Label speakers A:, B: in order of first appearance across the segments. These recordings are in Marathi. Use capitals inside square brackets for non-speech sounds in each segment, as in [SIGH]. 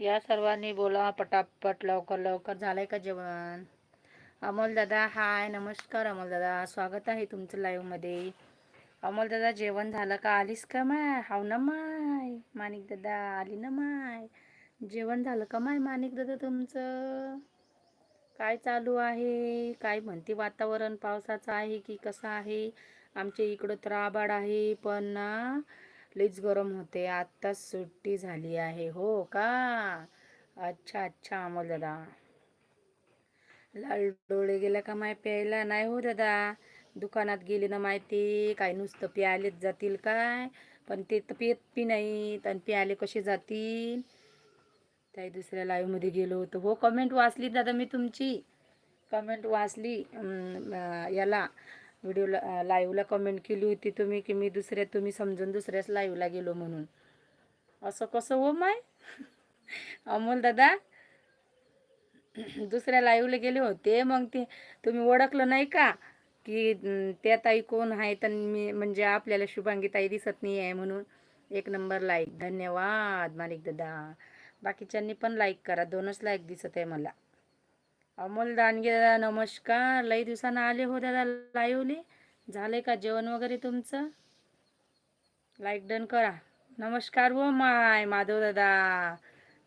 A: या सर्वांनी बोला पटापट लवकर लवकर. झालंय का जेवण? अमोल दादा हाय. नमस्कार अमोल दादा. स्वागत आहे तुमचं लाईव्हमध्ये. अमोल दादा जेवण झालं का? आलीस का माय? हाव ना माय. माणिक दादा आली ना माय. जेवण झालं का माय माणिक दादा तुमचं? काय चालू आहे? काय म्हणते वातावरण? पावसाचं आहे की कसं आहे? आमच्या इकडं तर आहे पण ना लईच गरम होते. आत्ताच सुट्टी झाली आहे. हो का? अच्छा अच्छा अमोल दादा. लाल डोळे गेला का माय प्यायला? नाही हो दादा. दुकानात गेले ना माहिती. काय नुसतं प्यायलेच जातील काय? पण ते तर पियत बी नाहीत आणि प्यायले कसे जातील? त्या दुसऱ्या लाईव्हमध्ये गेलो होतो. हो कमेंट वाचली दादा मी तुमची. कमेंट वाचली. याला. व्हिडिओला लाईव्हला कमेंट केली होती तुम्ही की मी दुसऱ्या तुम्ही समजून दुसऱ्याच लाईव्हला गेलो म्हणून. असं कसं हो माय? [LAUGHS] अमोल दादा? दुसऱ्या लाईव्हला गेले होते मग ते तुम्ही ओळखलं नाही का? की त्या ताई कोण आहे तर मी म्हणजे आपल्याला शुभांगी ताई दिसत नाही आहे म्हणून. एक नंबर लाईक धन्यवाद मालिक दादा. बाकीच्यांनी पण लाईक करा. दोनच लाईक दिसत आहे मला. अमोल दानगे दादा नमस्कार. लई दिवसानं आले हो दादा लाईव्हले झाले का जेवण वगैरे तुमचं? लाईक डन करा. नमस्कार व माय माधव दादा.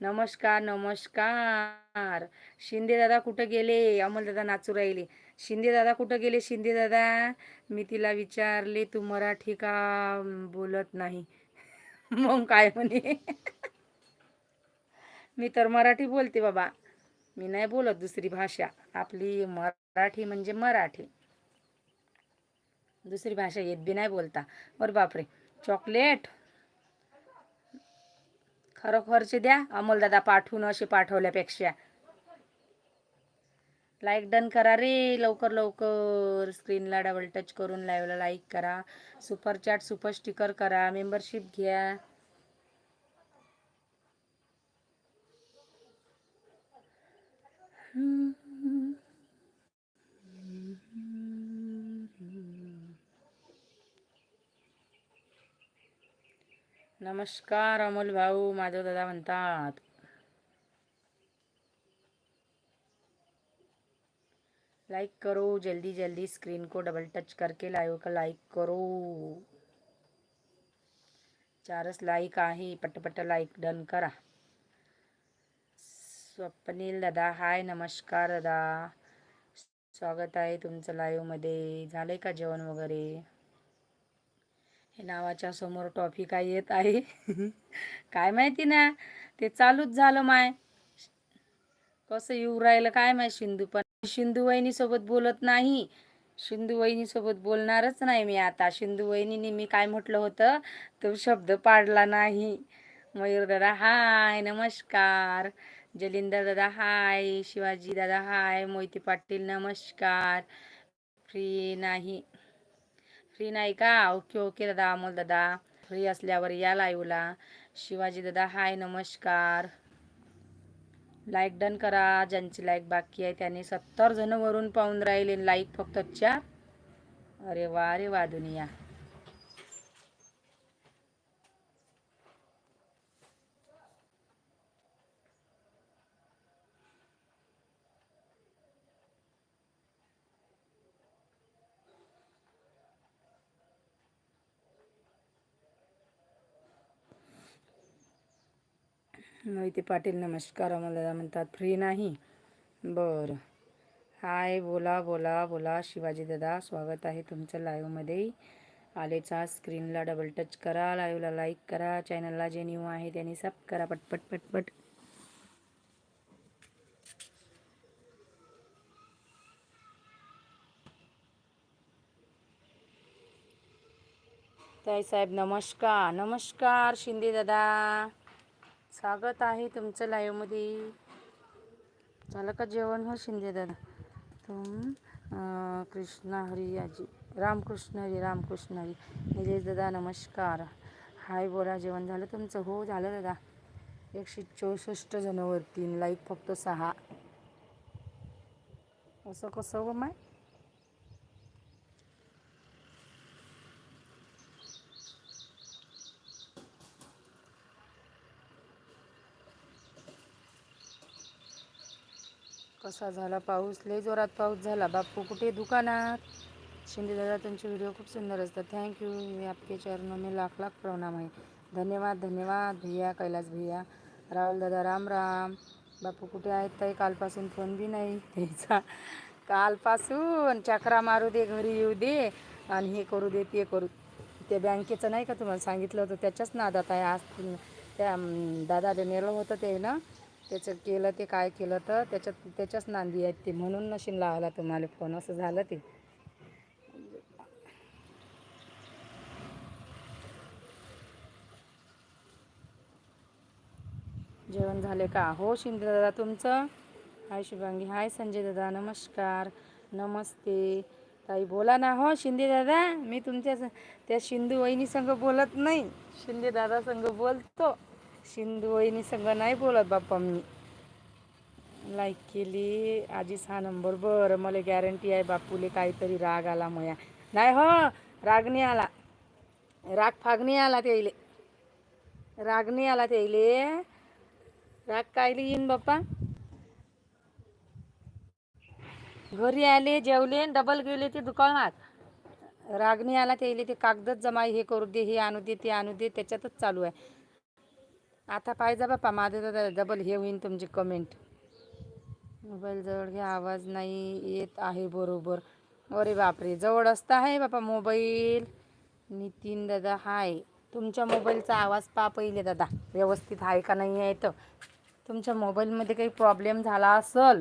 A: नमस्कार नमस्कार. शिंदे दादा कुठं गेले? अमोल दादा नाचू राहिले. शिंदे दादा कुठं गेले? शिंदे दादा मी तिला विचारले तू मराठी का बोलत नाही? [LAUGHS] मग काय म्हणे? [LAUGHS] मी तर मराठी बोलते बाबा. मी नाही बोलत दुसरी भाषा. आपली मराठी म्हणजे मराठी. दुसरी भाषा येत बी नाही बोलता. बरं बापरे. चॉकलेट. खरोखरचे द्या. अमोलदादा पाठवून असे पाठवल्यापेक्षा. लाईक डन करा रे. लवकर लवकर. स्क्रीनला डबल टच करून लाईव्हला लाईक करा. सुपर चॅट सुपर स्टिकर करा. मेंबरशिप घ्या. नमस्कार अमोल भाऊ, माधव दादा म्हणतात. लाइक करो, जल्दी जल्दी स्क्रीन को डबल टच करके लाइव का लाइक करो. चारच लाईक आहे, पटपट लाईक डन करा. स्वप्नील दादा हाय नमस्कार दादा. स्वागत आहे तुमचं लाईव्हमध्ये झालंय का जेवण वगैरे? हे नावाच्या समोर टॉफी काय येत आहे. [LAUGHS] काय माहिती ना ते चालूच झालं माय. कसं येऊ राहिलं काय माय शिंदू? पण शिंदू वहिनी सोबत बोलत नाही. शिंदू वहिनी सोबत बोलणारच नाही मी आता. शिंदू वहिनीने मी काय म्हटलं होतं? तो शब्द पाडला नाही. मयूर दादा हाय नमस्कार. जलिंदर दादा हाय शिवाजी दादा हाय मोहिते पाटील नमस्कार. फ्री नाही फ्री नाही का? ओके ओके दादा अमोल दादा. फ्री असल्यावर या लाईव्हला शिवाजी दादा हाय नमस्कार. लाईक डन करा. ज्यांची लाईक बाकी आहे त्यांनी सत्तर जण वरून पाहून राहिले. लाईक फक्त चार अरे वा अरे वा दुनिया. मोहिते पाटील नमस्कार. आम्हाला म्हणतात फ्री नाही. बरं. हाय बोला बोला बोला. शिवाजी दादा स्वागत आहे तुमचं लाईव्हमध्ये आलेचा स्क्रीनला डबल टच करा लाईव्हला लाईक करा. चॅनलला जे न्यू आहे त्यांनी सब करा पटपट पटपट. ताई साहेब नमस्कार. नमस्कार शिंदे दादा. स्वागत आहे तुमचं लाईव्हमध्ये झालं का जेवण हो शिंदे दादा? तुम कृष्ण कृष्णा हरी आजी. रामकृष्ण हरी रामकृष्ण हरी. निलेश दादा नमस्कार. हाय बोला जेवण झालं तुमचं? हो झालं दादा. एकशे चौसष्ट जणांवरती लाईक फक्त सहा. असं कसं हो माय? असा झाला पाऊस? लय जोरात पाऊस झाला. बापू कुठे? दुकानात. शिंदे दादा तुमचे व्हिडिओ खूप सुंदर असतात. थँक्यू मी आपके चरणों में लाख लाख प्रणाम आहे. धन्यवाद धन्यवाद. भैया कैलास भैया. राहुल दादा राम राम. बापू कुठे आहेत ताई? कालपासून फोन बी नाही त्याचा कालपासून चक्रा मारू दे घरी येऊ दे. आणि हे करू दे ते करू. ते बँकेचं नाही का तुम्हाला सांगितलं होतं? त्याच्याच नादात आहे आज. त्या अं, दादा जे नेलं होतं ते ना? त्याचं केलं ते काय केलं तर त्याच्यात त्याच्याच नांदी आहेत ते. म्हणून नशीन लावला तुम्हाला फोन. असं झालं ते. जेवण झाले का? हो शिंदे दादा तुमचं? हाय शुभांगी. हाय संजय दादा. नमस्कार. नमस्ते. ताई बोला ना. हो शिंदे दादा मी तुमच्या त्या शिंदू वहिनी संग बोलत नाही. शिंदे दादा संग बोलतो. सिंधू वहिनी संग नाही बोलत बाप्पा मी. लाईक केली. आजीच हा नंबर बरं मला गॅरंटी आहे बापूले काहीतरी राग आला मया. नाही हो राग नाही आला. राग फाग नाही आला त्याइले राग नाही आला त्याइले राग कायले येईन बाप्पा? घरी आले जेवले डबल गेले ते दुकानात. राग नाही आला त्याइले ते कागदच जमा हे करू दे हे आणू दे ते आणू दे त्याच्यातच चालू आहे. आता पाहिजे बाप्पा माझं तर डबल हे होईन तुमची कमेंट मोबाईल जवळ घ्या आवाज नाही येत आहे बरोबर. अरे बापरे जवळ असता आहे बापा मोबाईल नितीन दादा हाय. तुमच्या मोबाईलचा आवाज पा पहिले दादा. व्यवस्थित आहे का नाही आहे तर. तुमच्या मोबाईलमध्ये काही प्रॉब्लेम झाला असल?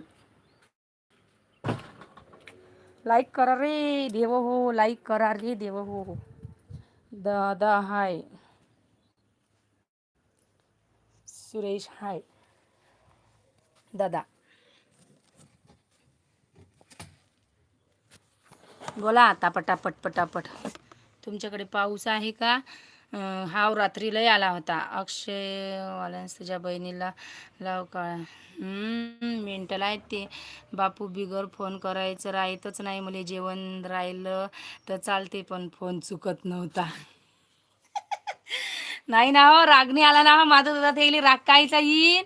A: लाईक करा रे देव हो लाईक करा रे देव हो हो दादा हाय. सुरेश हाय. दादा. बोला आता पटापट पटापट. तुमच्याकडे पाऊस आहे का? हाव रात्री लय आला होता. अक्षयवाल्यांस तुझ्या बहिणीला लाव काळ. मेंटल आहेत ते. बापू बिगर फोन करायचं राहतच नाही. मला जेवण राहिलं तर चालते पण फोन चुकत नव्हता. नाही ना हो राग आला ना हो माझं दादा ते राग कायचा येईन.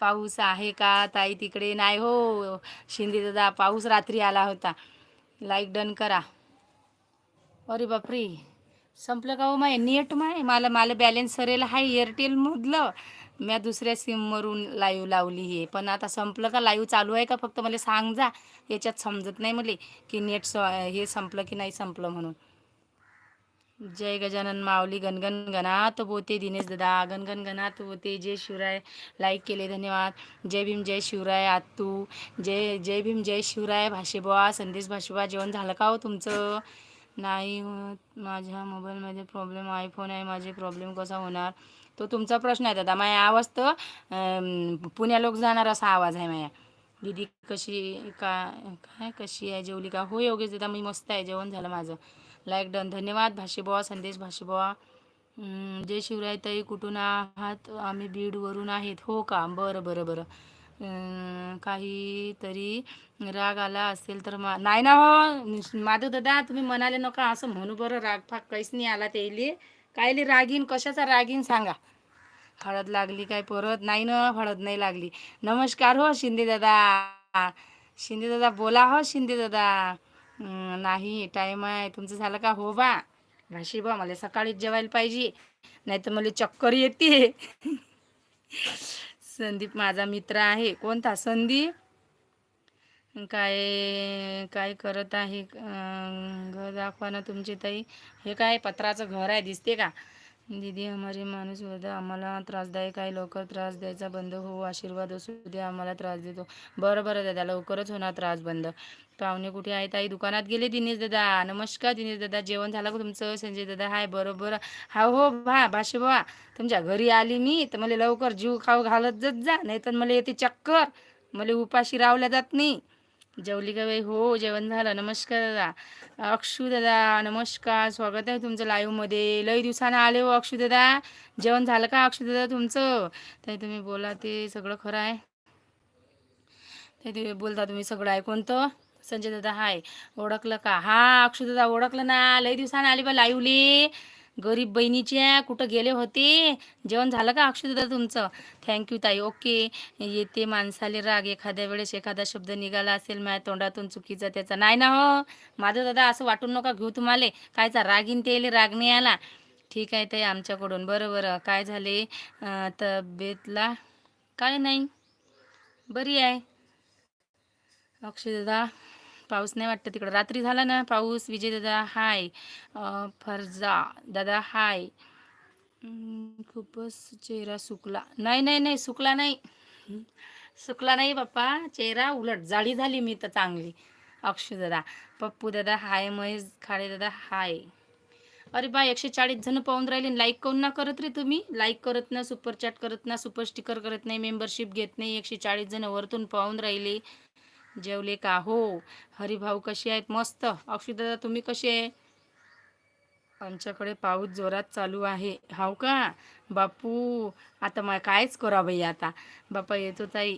A: पाऊस आहे का ताई तिकडे? नाही हो शिंदे दादा पाऊस रात्री आला होता. लाईक डन करा. अरे बापरे. संपलं का हो माय? नेट माय? मला मला बॅलेन्स सरेल आहे एअरटेलमधलं म्या दुसऱ्या सिमवरून लाईव्ह लावली आहे पण आता संपलं का? लाईव्ह चालू आहे का? फक्त मला सांग जा. याच्यात समजत नाही मला की नेट स हे संपलं की नाही संपलं म्हणून. जय गजानन माऊली गणगण गणात बोते दिनेश दादा गणगण गणात बोते जय शिवराय लाईक केले धन्यवाद. जय भीम जय शिवराय आत्तू. जय जय भीम जय शिवराय भाषेबुवा संदेश भाषेबुवा जेवण झालं का हो तुमचं? नाही होत. माझ्या मोबाईलमध्ये प्रॉब्लेम आयफोन आहे माझे प्रॉब्लेम कसा होणार? तो तुमचा प्रश्न आहे दादा. माझ्या आवाज तर पुण्या लोक जाणार असा आवाज आहे माझ्या दीदी कशी का काय कशी आहे जेवली का? हो योगेश दादा मी मस्त आहे. जेवण झालं माझं. Like done. धन्यवाद. भाषेबुवा संदेश भाषेबुवा जय शिवराय ताई कुठून आहात? आम्ही बीडवरून आहेत. हो का? बरं बरं बरं. काहीतरी राग आला असेल तर मा नाही ना हो. माधव दादा तुम्ही म्हणाले नका असं म्हणू बरं. राग फाग काहीच नाही आला त्याईले कायले रागीन कशाचा रागीन सांगा. हळद लागली काय परत? नाही ना हळद नाही लागली. नमस्कार हो शिंदे दादा. शिंदे दादा बोला हो शिंदे दादा. नाही टाईम आहे. तुमचं झालं का? हो बा. भाशी बा मला सकाळीच जेवायला पाहिजे. नाही तर मला चक्कर येते. [LAUGHS] संदीप माझा मित्र आहे. कोणता? संदीप? काय काय करत आहे? घर दाखवा ना तुमची ताई. हे काय पत्राचं घर आहे? दिसते का? दीदी हमारे माणूस होता आम्हाला त्रासदायक आहे. लवकर त्रास द्यायचा बंद हो आशीर्वाद असू द्या आम्हाला त्रास देतो. बरं बरं दादा लवकरच होणार त्रास बंद. पाहुणे कुठे आहे ताई दुकानात गेले दिनेश दादा. नमस्कार दिनेश दादा. जेवण झालं का तुमचं? संजय दादा हाय बरोबर. हा हो भा भाषे बा तुमच्या घरी आली मी तर मला लवकर जीव खाऊ घालत जात जा नाही तर मला येते चक्कर. मला उपाशी रावल्या जात नाही. जेवली का बाई? हो जेवण झालं. नमस्कार दादा. अक्षू दादा नमस्कार. स्वागत आहे तुमचं लाईव्हमध्ये लई दिवसानं आले हो अक्षू दादा. जेवण झालं का अक्षू दादा तुमचं? ते तुम्ही बोला ते सगळं खरं आहे. ते तुम्ही बोलता तुम्ही सगळं आहे. कोणतं? संजय दादा हाय. ओळखलं का? हा अक्षू दादा ओळखलं ना. लई दिवसानं आली बा लाईव्हली गरीब बहिणीची आहे कुठं गेले होते? जेवण झालं का अक्षय तुमचं? थँक्यू ताई. ओके येते माणसाले राग. एखाद्या वेळेस एखादा शब्द निघाला असेल माझ्या तोंडातून चुकीचा त्याचा. नाही ना हो? माझं दादा असं वाटून नका घेऊ तुम्हाला. कायचा रागीन ते राग नाही आला. ठीक आहे ताई आमच्याकडून. बरं बरं. काय झाले? तब्येतला? काय नाही. बरी आहे. अक्षय पाऊस नाही वाटतं तिकडं. रात्री झाला ना पाऊस विजय दादा हाय. फरजा दादा हाय. खूपच चेहरा सुकला. नाही नाही नाही सुकला नाही. सुकला नाही बाप्पा. चेहरा उलट. जाळी झाली मी तर चांगली. अक्षय दादा. पप्पू दादा हाय. महेश खाडे दादा हाय. अरे बा एकशे चाळीस जण पाहून राहिले लाईक काऊन ना करत रे तुम्ही? लाईक करत ना सुपर चॅट करत ना सुपर स्टिकर करत नाही मेंबरशिप घेत नाही एकशे चाळीस जण वरतून पाहून राहिले. जेवले का? हो. हरिभाऊ कसे आहेत? मस्त. अक्षुदादा तुम्ही कसे आहे? आमच्याकडे पाऊस जोरात चालू आहे. हाव का? बापू आता मग कायच करा बाई आता. बापा येतो ताई.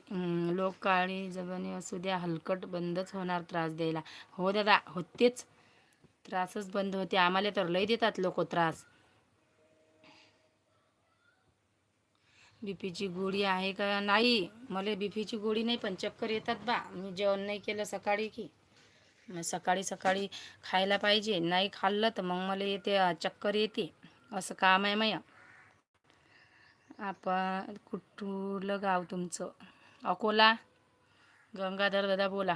A: लोक काळी जगाने असू द्या हलकट बंदच होणार त्रास द्यायला. हो दादा होतेच. त्रासच बंद होते. आम्हाला तर लय देतात लोक त्रास. बीपीची गोळी आहे का नाही? मला बीपीची गोळी नाही पण चक्कर येतात बा. मी जेवण नाही केलं सकाळी की. मग सकाळी सकाळी खायला पाहिजे. नाही खाल्लं तर मग मला येते चक्कर येते. असं काम आहे मया. आपण कुठलं गाव तुमचं? अकोला? गंगाधर दादा बोला.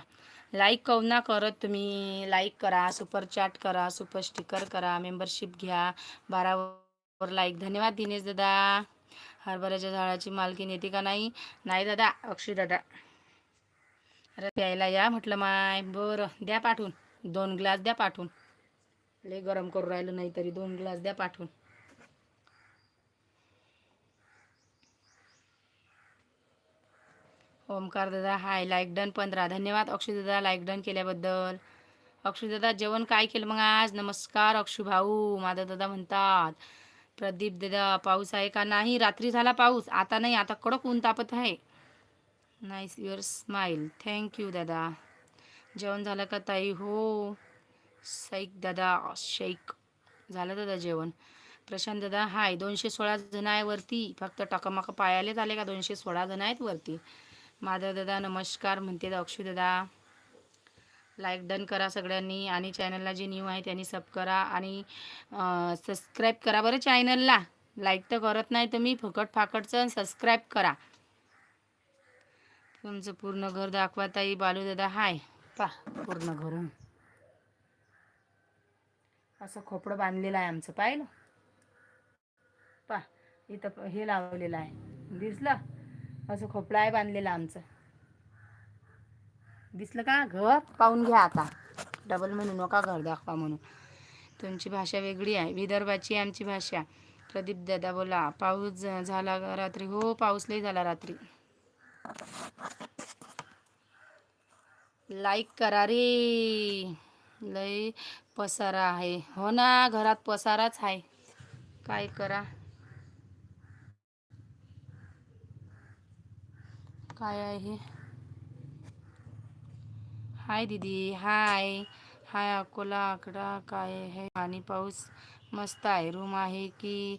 A: लाईक कवना ना करत तुम्ही? लाईक करा सुपर चॅट करा सुपर स्टिकर करा मेंबरशिप घ्या. बारावर लाईक धन्यवाद दिनेश दादा. हरभऱ्याच्या झाडाची मालकीन येते का नाही? नाही दादा अक्षय दादा. अरे प्यायला या म्हटलं माय. बरं द्या पाठवून. दोन ग्लास द्या पाठवून. लय गरम करू राहिलं नाही तरी दोन ग्लास द्या पाठवून. ओमकार दादा हाय. लाईक डन पंधरा. धन्यवाद अक्षय दादा लाईक डन केल्याबद्दल. अक्षय दादा जेवण काय केलं मग आज? नमस्कार अक्षू भाऊ माझा दादा म्हणतात. प्रदीप दादा पाऊस आहे का नाही? रात्री झाला पाऊस. आता नाही आता कडक ऊन तापत आहे. नाईस युअर स्माईल थँक्यू दादा. जेवण झालं का ताई? हो. शैक दादा शैक झालं दादा जेवण. प्रशांत दादा हाय. दोनशे सोळा जण आहे वरती. फक्त टकामका पायालेच आले का? दोनशे सोळा जण आहेत वरती. माधव दादा नमस्कार. म्हणते अक्षू दादा. लाईक डन करा सगळ्यांनी आणि चॅनलला जे न्यू आहे त्यांनी सब करा आणि सबस्क्राईब करा बरं चॅनलला. लाईक तर करत नाही तुम्ही फुकट फाकटचं सबस्क्राईब करा. तुमचं पूर्ण घर दाखवा ताई बालू दादा हाय. पा पूर्ण घर. असं खोपडं बांधलेलं आहे आमचं पाहिलं? पा इथं हे लावलेलं आहे. दिसलं? असं खोपडं आहे बांधलेलं आमचं. दिसलं का? घर पाहून घ्या आता. डबल म्हणू नका घर दाखवा म्हणून. तुमची भाषा वेगळी आहे. विदर्भाची आमची भाषा. प्रदीप दादा बोला. पाऊस झाला रात्री? हो पाऊस लई झाला रात्री. लाईक करा रे. लय पसारा आहे. हो ना घरात पसाराच आहे. काय करा? काय आहे? हे हाय दीदी हाय. हाय अकोला आकडा काय आहे? आणि पाऊस मस्त आहे. रूम आहे की